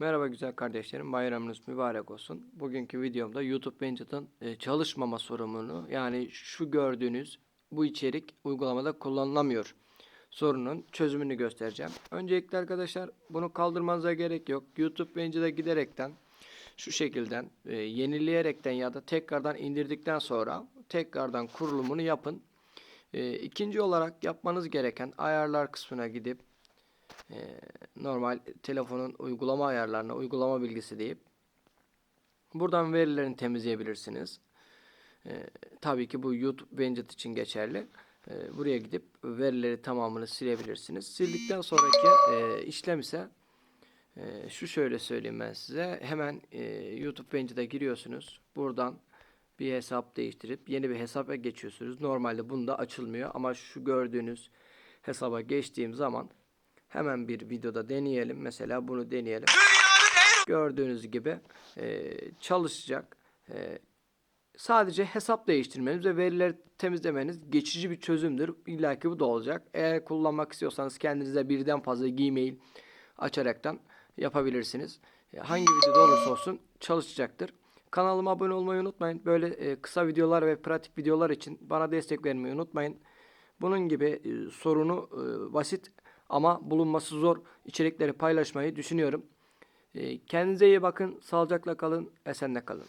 Merhaba güzel kardeşlerim, bayramınız mübarek olsun. Bugünkü videomda YouTube Bandit'ın e, çalışmama sorununu yani şu gördüğünüz bu içerik uygulamada kullanılamıyor sorunun çözümünü göstereceğim. Öncelikle arkadaşlar bunu kaldırmanıza gerek yok. YouTube Bandit'e giderekten şu şekilden e, yenileyerekten ya da tekrardan indirdikten sonra tekrardan kurulumunu yapın. E, ikinci olarak yapmanız gereken ayarlar kısmına gidip e, normal telefonun uygulama ayarlarına uygulama bilgisi deyip buradan verilerini temizleyebilirsiniz. E, tabii ki bu YouTube Bandit için geçerli. E, buraya gidip verileri tamamını silebilirsiniz. Sildikten sonraki e, işlem ise e, şu şöyle söyleyeyim ben size. Hemen e, YouTube Bandit'e giriyorsunuz. Buradan bir hesap değiştirip yeni bir hesaba geçiyorsunuz. Normalde bunda açılmıyor ama şu gördüğünüz hesaba geçtiğim zaman Hemen bir videoda deneyelim. Mesela bunu deneyelim. Gördüğünüz gibi e, çalışacak. E, sadece hesap değiştirmeniz ve verileri temizlemeniz geçici bir çözümdür. İlla ki bu da olacak. Eğer kullanmak istiyorsanız kendinize birden fazla Gmail açaraktan yapabilirsiniz. E, hangi videoda olursa olsun çalışacaktır. Kanalıma abone olmayı unutmayın. Böyle e, kısa videolar ve pratik videolar için bana destek vermeyi unutmayın. Bunun gibi e, sorunu basit ama bulunması zor içerikleri paylaşmayı düşünüyorum. E, kendinize iyi bakın, sağlıcakla kalın, esenle kalın.